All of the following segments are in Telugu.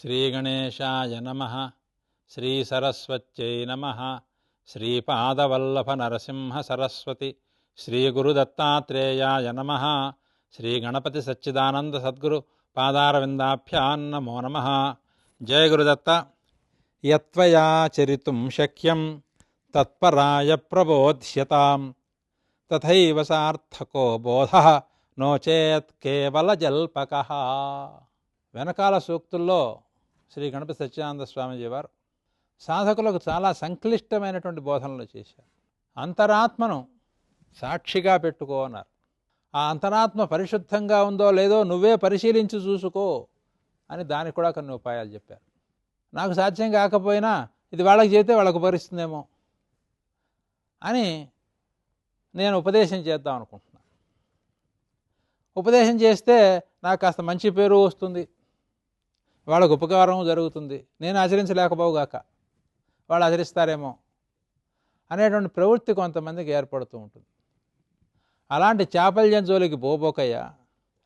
శ్రీగణేశాయ నమ శ్రీసరస్వత్యై నమ శ్రీపాదవల్లభ నరసింహ సరస్వతి శ్రీగురుదత్తాత్రేయాయ నమ శ్రీగణపతి సచ్చిదానంద సద్గురు పాదారవిందాభ్యాన్నమో నమ జయ గురుదత్త. యత్వయా చరితుం శక్యం తత్పరాయ ప్రబోధ్యతాం తథైవ సార్థకో బోధ నోచేత్ కేవల జల్పక. వెనకాల సూక్తుల్లో శ్రీ గణపతి సత్యానంద స్వామీజీ వారు సాధకులకు చాలా సంక్లిష్టమైనటువంటి బోధనలు చేశారు. అంతరాత్మను సాక్షిగా పెట్టుకో అన్నారు. ఆ అంతరాత్మ పరిశుద్ధంగా ఉందో లేదో నువ్వే పరిశీలించి చూసుకో అని దానికి కూడా కొన్ని ఉపాయాలు చెప్పారు. నాకు సాధ్యం కాకపోయినా ఇది వాళ్ళకి చేస్తే వాళ్ళకు భరిస్తుందేమో అని నేను ఉపదేశం చేద్దాం అనుకుంటున్నాను. ఉపదేశం చేస్తే నాకు కాస్త మంచి పేరు వస్తుంది. వాళ్ళకు ఉపకారం జరుగుతుంది. నేను ఆచరించలేకపోగాక వాళ్ళు ఆచరిస్తారేమో అనేటువంటి ప్రవృత్తి కొంతమందికి ఏర్పడుతూ ఉంటుంది. అలాంటి చాపల్యం జోలికి పోబోకయ్యా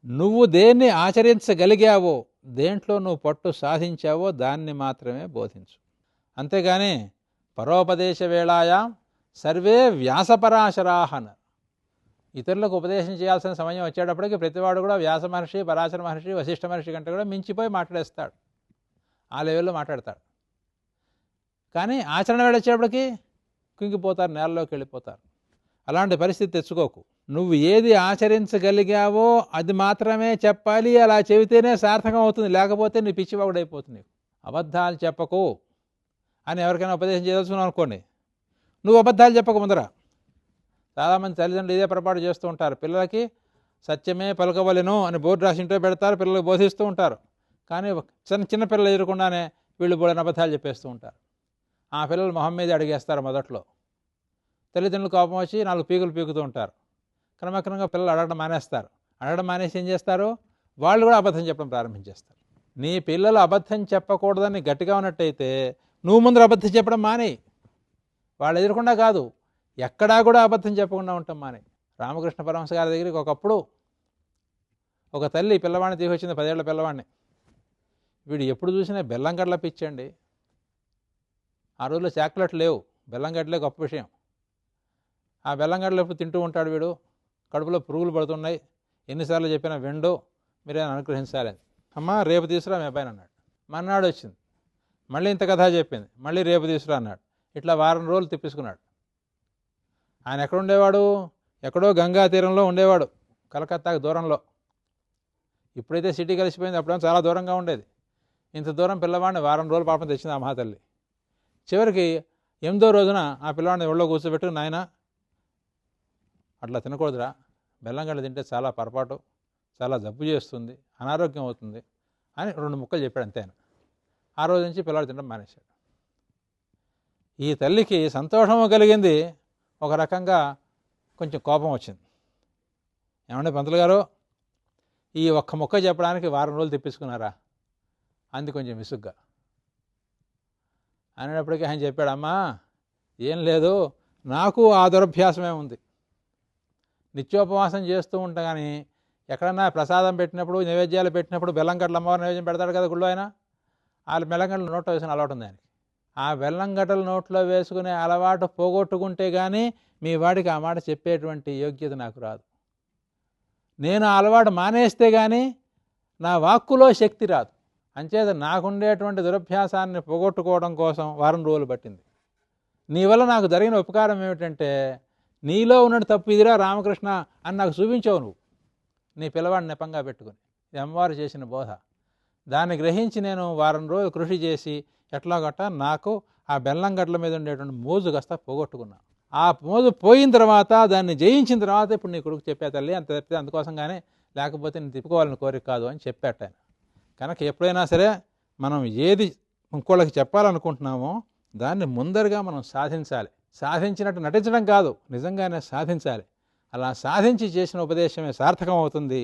నువ్వు దేన్ని ఆచరించగలిగావో దేంట్లో నువ్వు పట్టు సాధించావో దాన్ని మాత్రమే బోధించు. అంతేగాని పరోపదేశ వేళాయా సర్వే వ్యాసపరాశరాహన. ఇతరులకు ఉపదేశం చేయాల్సిన సమయం వచ్చేటప్పటికి ప్రతివాడు కూడా వ్యాస మహర్షి పరాశర మహర్షి వశిష్ఠ మహర్షి కంటే కూడా మించిపోయి మాట్లాడేస్తాడు. ఆ లెవెల్లో మాట్లాడతాడు. కానీ ఆచరణ వేళ వచ్చేటప్పటికి కుంగిపోతారు నేలలోకి వెళ్ళిపోతారు. అలాంటి పరిస్థితి తెచ్చుకోకు. నువ్వు ఏది ఆచరించగలిగావో అది మాత్రమే చెప్పాలి అలా చెబితేనే సార్థకం అవుతుంది లేకపోతే నీ పిచ్చివాగుడైపోతుంది అయిపోతుంది. అబద్ధాలు చెప్పకు అని ఎవరికైనా ఉపదేశం చేయదలుచుకున్నావు అనుకోండి. నువ్వు అబద్ధాలు చెప్పక ముందరా? చాలామంది తల్లిదండ్రులు ఇదే పొరపాటు చేస్తూ ఉంటారు. పిల్లలకి సత్యమే పలకవలెను అని బోర్డు రాసి ఇంట్లో పెడతారు పిల్లలకు బోధిస్తూ ఉంటారు. కానీ చిన్న చిన్న పిల్లలు ఎదురకుండానే వీళ్ళు బోడని అబద్ధాలు చెప్పేస్తూ ఉంటారు. ఆ పిల్లలు మొహం మీద అడిగేస్తారు మొదట్లో. తల్లిదండ్రులు కోపం వచ్చి నాలుగు పీకులు పీకుతూ ఉంటారు. క్రమక్రమంగా పిల్లలు అడగడం మానేస్తారు. అడగడం మానేసి ఏం చేస్తారు? వాళ్ళు కూడా అబద్ధం చెప్పడం ప్రారంభించేస్తారు. నీ పిల్లలు అబద్ధం చెప్పకూడదని గట్టిగా ఉన్నట్టయితే నువ్వు ముందర అబద్ధం చెప్పడం మానేయి. వాళ్ళు ఎదురకుండా కాదు. ఎక్కడా కూడా అబద్ధం చెప్పకుండా ఉంటాం మానే. రామకృష్ణ పరమహంస గారి దగ్గరికి ఒకప్పుడు ఒక తల్లి పిల్లవాడిని తీసుకొచ్చింది పదేళ్ళ పిల్లవాడిని. వీడు ఎప్పుడు చూసినా బెల్లం గడ్ల పిచ్చండి ఆ రోజుల్లో చాక్లెట్ లేవు. బెల్లం గడ్డలే గొప్ప విషయం. ఆ బెల్లం గడ్డలు ఎప్పుడు తింటూ ఉంటాడు వీడు. కడుపులో పురుగులు పడుతున్నాయి. ఎన్నిసార్లు చెప్పినా విండు. మీరే అనుగ్రహించాలని. అమ్మ రేపు తీసురా మీ అబ్బాయిని అన్నాడు. మన్నాడు వచ్చింది. మళ్ళీ ఇంత కథ చెప్పింది. మళ్ళీ రేపు తీసురా అన్నాడు. ఇట్లా వారం రోజులు తిప్పించుకున్నాడు ఆయన ఎక్కడ ఉండేవాడు ఎక్కడో గంగా తీరంలో ఉండేవాడు కలకత్తాకు దూరంలో. ఇప్పుడైతే సిటీ కలిసిపోయింది అప్పుడేమో చాలా దూరంగా ఉండేది. ఇంత దూరం పిల్లవాడిని వారం రోజుల పాపం తెచ్చింది ఆ మహాతల్లి. చివరికి ఎనిమిదో రోజున ఆ పిల్లవాడిని ఒళ్ళో కూర్చోబెట్టు నాయన అట్లా తినకూడదురా. బెల్లంగడ్డ తింటే చాలా పొరపాటు చాలా జబ్బు చేస్తుంది అనారోగ్యం అవుతుంది అని రెండు ముక్కలు చెప్పాడు అంతే ఆయన. ఆ రోజు నుంచి పిల్లవాడు తినడం మానేశాడు. ఈ తల్లికి సంతోషము కలిగింది ఒక రకంగా కొంచెం కోపం వచ్చింది. ఏమంటే పంతులు గారు? ఈ ఒక్క మొక్క చెప్పడానికి వారం రోజులు తెప్పించుకున్నారా? అంది కొంచెం విసుగ్గా. అనేటప్పటికీ ఆయన చెప్పాడమ్మా ఏం లేదు నాకు ఆ దురభ్యాసమే ఉంది. నిత్యోపవాసం చేస్తూ ఉంటా కానీ ఎక్కడన్నా ప్రసాదం పెట్టినప్పుడు నైవేద్యాలు పెట్టినప్పుడు బెల్లంగడ్డలు అమ్మవారి నైవేద్యం పెడతాడు కదా గుళ్ళు ఆయన? ఆ బెల్లంగడ్డలు నోట్లో వేసిన అలవాటు ఉంది ఆయనకి. ఆ బెల్లంగడ్డలు నోట్లో వేసుకునే అలవాటు పోగొట్టుకుంటే కానీ మీ వాడికి ఆ మాట చెప్పేటువంటి యోగ్యత నాకు రాదు. నేను ఆ అలవాటు మానేస్తే కానీ నా వాక్కులో శక్తి రాదు. అంచేత నాకుండేటువంటి దురభ్యాసాన్ని పోగొట్టుకోవడం కోసం వారం రోజులు పట్టింది. నీ వల్ల నాకు జరిగిన ఉపకారం ఏమిటంటే నీలో ఉన్న తప్పు ఇదిరా రామకృష్ణ అని నాకు చూపించావు నువ్వు. నీ పిల్లవాడిని నెపంగా పెట్టుకుని. ఎంవారు అమ్మవారు చేసిన బోధ. దాన్ని గ్రహించి నేను వారం రోజులు కృషి చేసి ఎట్లాగట్ట నాకు ఆ బెల్లం గడ్డల మీద ఉండేటువంటి మోజు కాస్త పోగొట్టుకున్నా. ఆ మోజు పోయిన తర్వాత దాన్ని జయించిన తర్వాత ఇప్పుడు నీ కొడుకు చెప్పే తల్లి అంత చెప్తే అందుకోసంగానే లేకపోతే నేను తిప్పుకోవాలని కోరిక కాదు అని చెప్పాట ఆయన. కనుక ఎప్పుడైనా సరే మనం ఏది ఇంకోళ్ళకి చెప్పాలనుకుంటున్నామో దాన్ని ముందరగా మనం సాధించాలి. సాధించినట్టు నటించడం కాదు నిజంగానే సాధించాలి. అలా సాధించి చేసిన ఉపదేశమే సార్థకం అవుతుంది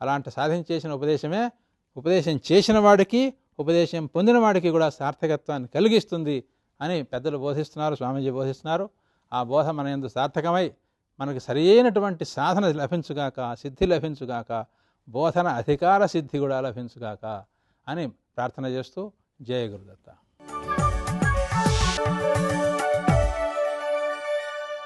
అలాంటి సాధించి చేసిన ఉపదేశమే ఉపదేశం చేసిన వాడికి ఉపదేశం పొందిన వాడికి కూడా సార్థకత్వాన్ని కలిగిస్తుంది అని పెద్దలు బోధిస్తున్నారు స్వామీజీ బోధిస్తున్నారు. ఆ బోధ మన ఎందు సార్థకమై మనకు సరియైనటువంటి సాధన లభించుగాక సిద్ధి లభించుగాక బోధన అధికార సిద్ధి కూడా లభించుగాక అని ప్రార్థన చేస్తూ జయ గురుదత్త.